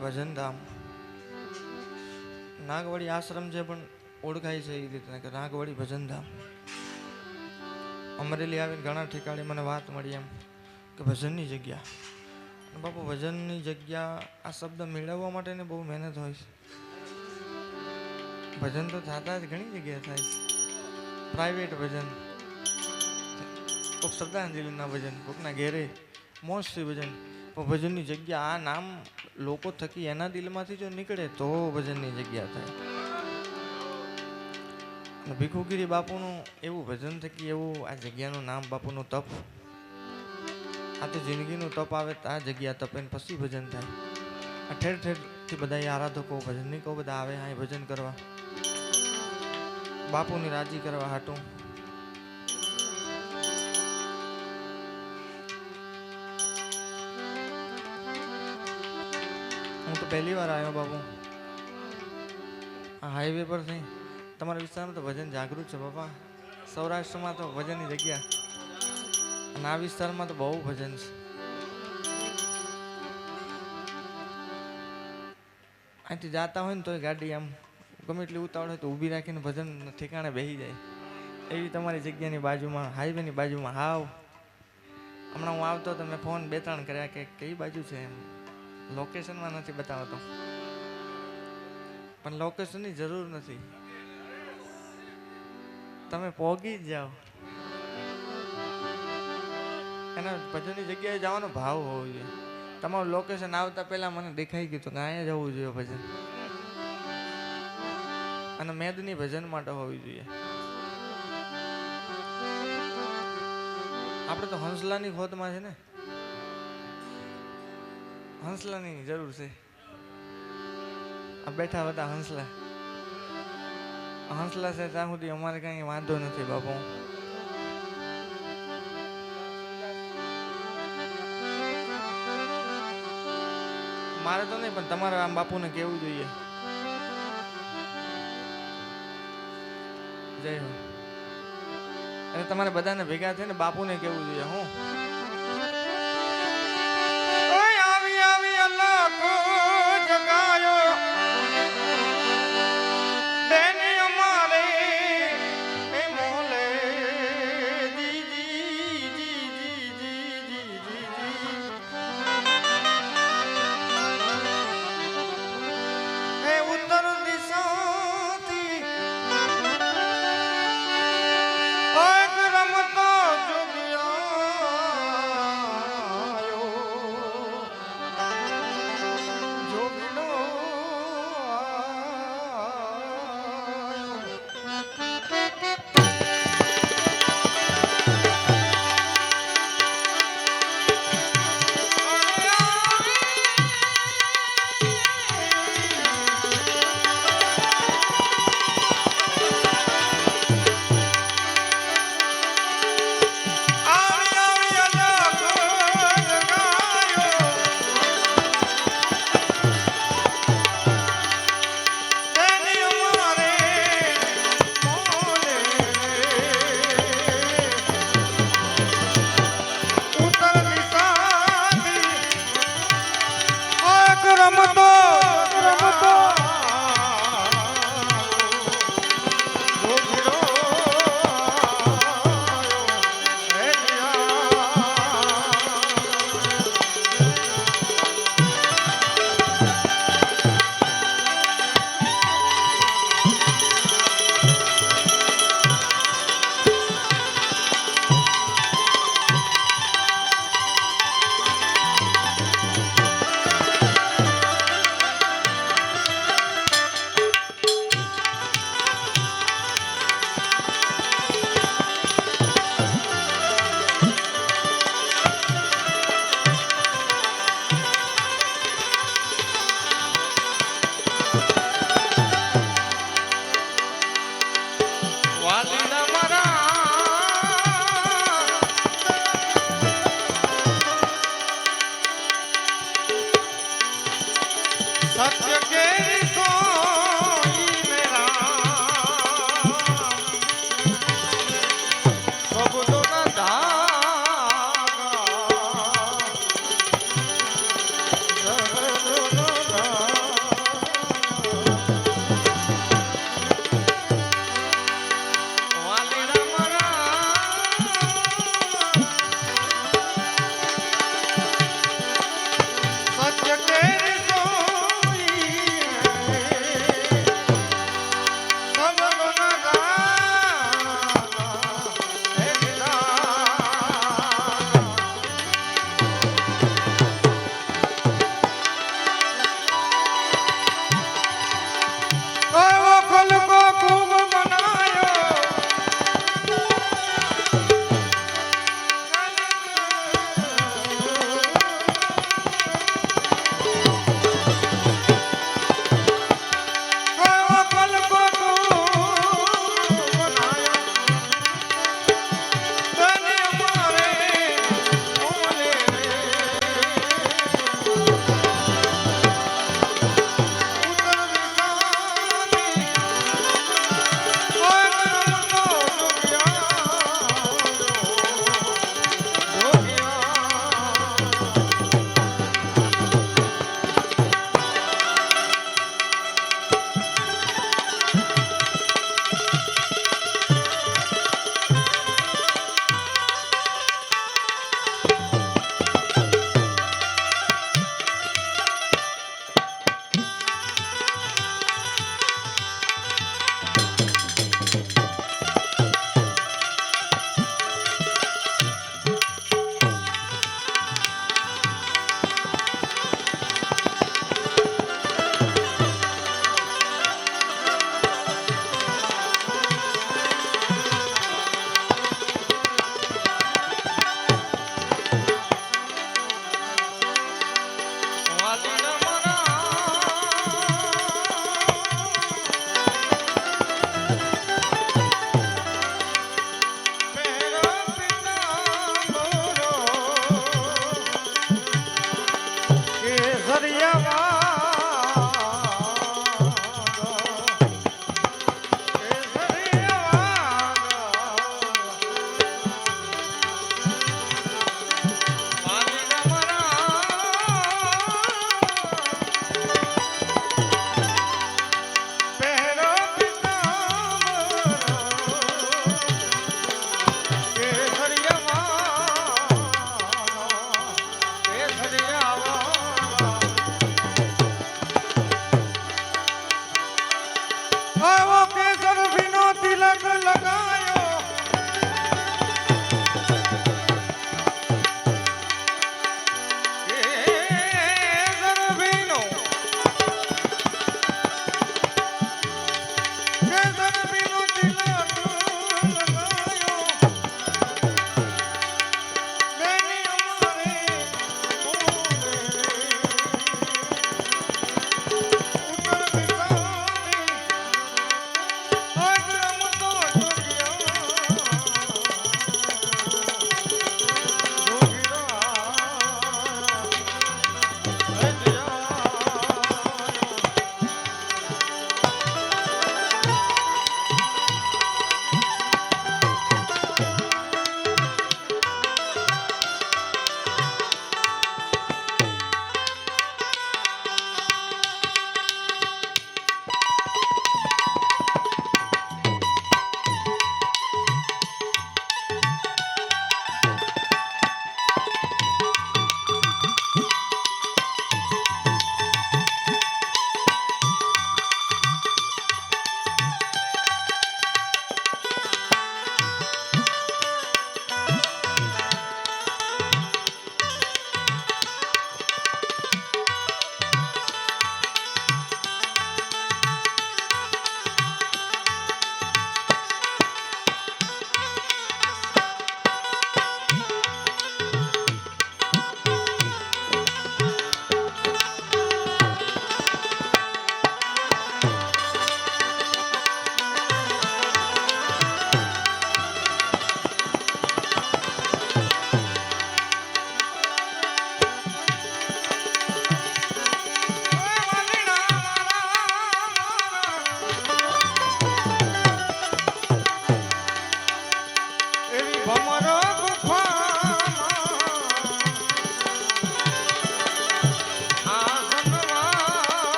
ભજનધામ નાગવાડી આશ્રમ છે પણ ઓળખાય છે એ રીતના કે નાગવડી ભજનધામ અમરેલી આવીને ઘણા ઠેકાણે મને વાત મળી એમ કે ભજનની જગ્યા. બાપુ, ભજનની જગ્યા આ શબ્દ મેળવવા માટેને બહુ મહેનત હોય છે. ભજન તો થતા જ ઘણી જગ્યાએ થાય છે. પ્રાઇવેટ ભજન. કોઈક શ્રદ્ધાંજલિના ભજન કોઈકના ઘેરે મોજથી ભજન. પણ ભજનની જગ્યા આ નામ લોકો થકી એના દિલમાંથી જો નીકળે તો ભજનની જગ્યા થાય. ભીખુગીરી બાપુનું એવું ભજન થકી એવું આ જગ્યાનું નામ બાપુનું તપ, આ તો જિંદગીનું તપ આવે તો આ જગ્યા તપે પછી ભજન થાય. આ ઠેર ઠેરથી બધા આરાધકો ભજનની કહો બધા આવે હા ભજન કરવા. બાપુને રાજી કરવા હાટું. હું તો પહેલી વાર આવ્યો બાપુ. આ હાઈવે પર થઈ તમારા વિસ્તારમાં તો ભજન જાગૃત છે બાપા. સૌરાષ્ટ્રમાં તો ભજનની જગ્યા. અને આ વિસ્તારમાં તો બહુ ભજન છે. અહીંથી જાતા હોય ને તોય ગાડી આમ ગમે એટલી ઉતાવળ હોય તો ઊભી રાખીને ભજન ઠેકાણે બેસી જાય. એવી તમારી જગ્યાની બાજુમાં હાઈવેની બાજુમાં હાવ. હમણાં હું આવતો તો મેં ફોન બે ત્રણ કર્યા કે કઈ બાજુ છે એમ? લોકેશનમાં નથી બતાવતો. પણ લોકેશનની જરૂર નથી. તમે પોગી જ જાઓ. એના ભજનની જગ્યાએ જવાનો ભાવ હોવો જોઈએ. તમારું લોકેશન આવતા પહેલા મને દેખાઈ ગયું હતું કે અહીંયા જવું જોઈએ ભજન. અને મેદની ભજન માટે હોવી જોઈએ. આપણે તો હંસલાની ખોદમાં છે ને. હંસલાની જરૂર છે. આ બેઠા બધા હંસલા. હંસલા છે ત્યાં સુધી અમારે કઈ વાંધો નથી બાપુ. મારે તો નહીં, પણ તમારે આમ બાપુને કેવું જોઈએ. જય હો. અને તમારે બધાને ભેગા થઈને બાપુને કેવું જોઈએ, હું? Bangga.